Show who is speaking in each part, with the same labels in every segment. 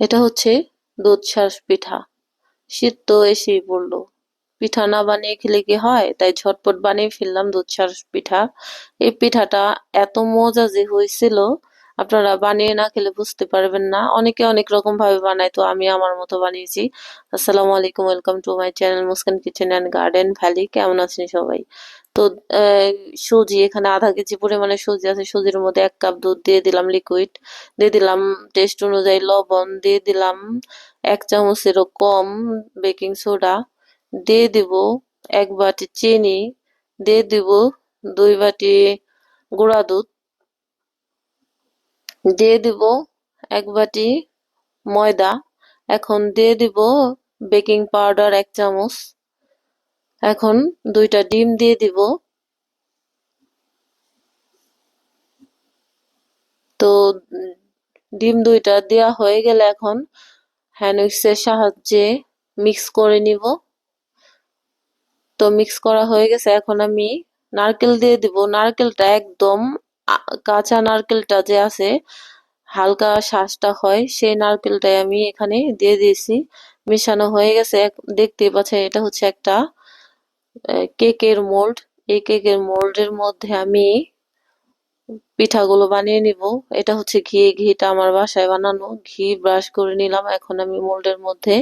Speaker 1: এটা হচ্ছে দুধ শাঁস পিঠা। শীত তো এসেই পড়ল। পিঠা না বানিয়ে খেলে কি হয়? তাই ঝটপট বানিয়ে ফেললাম দুধ শাঁস পিঠা। এই পিঠাটা এত মজা যে হয়েছিল আপনারা বানিয়ে না খেলে বুঝতে পারবেন না। অনেকে অনেক রকম ভাবে বানায়, তো আমি আমার মতো বানিয়েছি। আসসালামু আলাইকুম, welcome to my channel Muskan kitchen and garden. Valley, কেমন আছেন সবাই? তো সুজি, এখানে আধা কেজি পরিমাণে সুজি আছে। সুজির মধ্যে এক কাপ দুধ দিয়ে দিলাম লিকুইড দিয়ে দিলাম টেস্ট অনুযায়ী লবণ। দিয়ে দিলাম এক চামচেরও কম বেকিং সোডা দিয়ে দিব এক বাটি চিনি। দিয়ে দিব দুই বাটি গুঁড়া দুধ। দিয়ে দিব এক বাটি ময়দা। এখন দিয়ে দিব বেকিং পাউডার এক চামচ। এখন দুইটা ডিম দিয়ে দিব। তো ডিম দুইটা দেওয়া হয়ে গেলে এখন হ্যান্ড উইক্সের সাহায্যে মিক্স করে নিব। তো মিক্স করা হয়ে গেছে। এখন আমি নারকেল দিয়ে দিব। নারকেলটা একদম কাঁচা নারকেলটা যে আছে, হালকা শাঁসটা হয়, সেই নারকেলটাই আমি এখানে দিয়ে দিয়েছি। মেশানো হয়ে গেছে। দেখতেই পাচ্ছেন, এটা হচ্ছে একটা কেকের মোল্ড। এই কেকের মোল্ডের মধ্যে আমি পিঠাগুলো বানিয়ে নিব। এটা হচ্ছে ঘি। ঘিটা আমার বাসায় বানানো। ঘি ব্রাশ করে নিলাম। এখন আমি মোল্ডের মধ্যে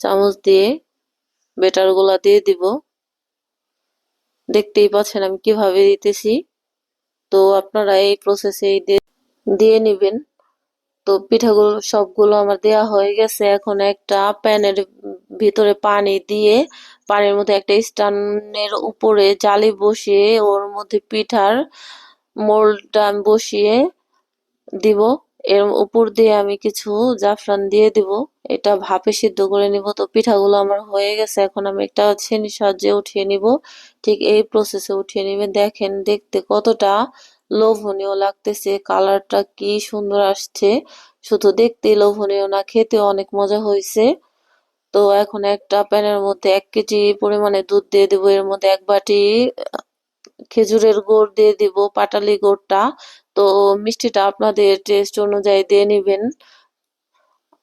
Speaker 1: চামচ দিয়ে বেটারগুলা দিয়ে দিব। দেখতেই পাচ্ছেন আমি কীভাবে দিতেছি। তো আপনারা এই প্রসেসে দিয়ে নেবেন। তো পিঠাগুলো সবগুলো আমার দেয়া হয়ে গেছে। এখন একটা প্যানের ভিতরে পানি দিয়ে পানির মধ্যে একটা স্ট্যান্ডের উপরে জালি বসিয়ে ওর মধ্যে পিঠার মোল্ডটা বসিয়ে দিব। এর উপর দিয়ে আমি কিছু জাফরান দিয়ে দিব। এটা ভাপে সিদ্ধ করে নিব। তো পিঠাগুলো আমার হয়ে গেছে। এখন আমি একটা ছেনির সাহায্যে উঠিয়ে নিব। ঠিক এই প্রসেসে উঠিয়ে নিবেন দেখেন, দেখতে কতটা লোভনীয় লাগতেছে। কালারটা কি সুন্দর আসছে। শুধু দেখতেই লোভনীয় না খেতে অনেক মজা হয়েছে। তো এখন একটা প্যানের মধ্যে এক কেজি পরিমাণে দুধ দিয়ে দেবো। এর মধ্যে এক বাটি খেজুরের গুড় দিয়ে দিব, পাটালি গুড়টা। তো মিষ্টিটা আপনাদের টেস্ট অনুযায়ী দিয়ে নিবেন।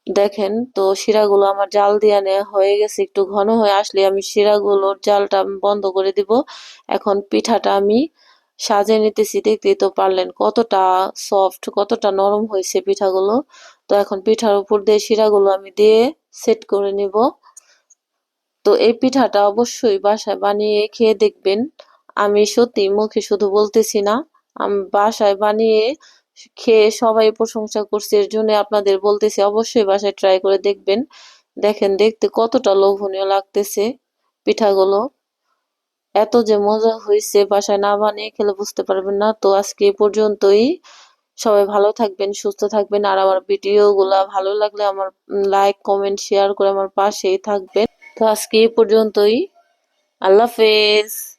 Speaker 1: দেখেন, তো শিরাগুলো আমার জাল দিয়ে নেওয়া হয়ে গেছে, একটু ঘন হয়ে আসলে আমি শিরাগুলোর জালটা বন্ধ করে দিব। এখন পিঠাটা আমি সাজিয়ে নিতেছি, দেখতেই তো পারলেন কতটা সফট কতটা নরম হয়েছে পিঠাগুলো। তো এখন পিঠার উপর দিয়ে শিরাগুলো আমি দিয়ে সেট করে নিব। তো এই পিঠাটা অবশ্যই বাসায় বানিয়ে খেয়ে দেখবেন। আমি সত্যি মুখে শুধু বলতেছি না, আমি বাসায় বানিয়ে খেয়ে সবাই প্রশংসা করছে, এর জন্য আপনাদের বলতেছি অবশ্যই বাসায় ট্রাই করে দেখবেন। দেখেন, দেখতে কতটা লোভনীয় লাগতেছে পিঠাগুলো। এত যে মজা হয়েছে বাসায় না বানিয়ে খেলে বুঝতে পারবেন না। তো আজকে এ পর্যন্তই। সবাই ভালো থাকবেন, সুস্থ থাকবেন, আর আমার ভিডিওগুলা ভালো লাগলে আমার লাইক কমেন্ট শেয়ার করে আমার পাশেই থাকবেন। তো আজকে এই পর্যন্তই। আল্লাহ হাফেজ।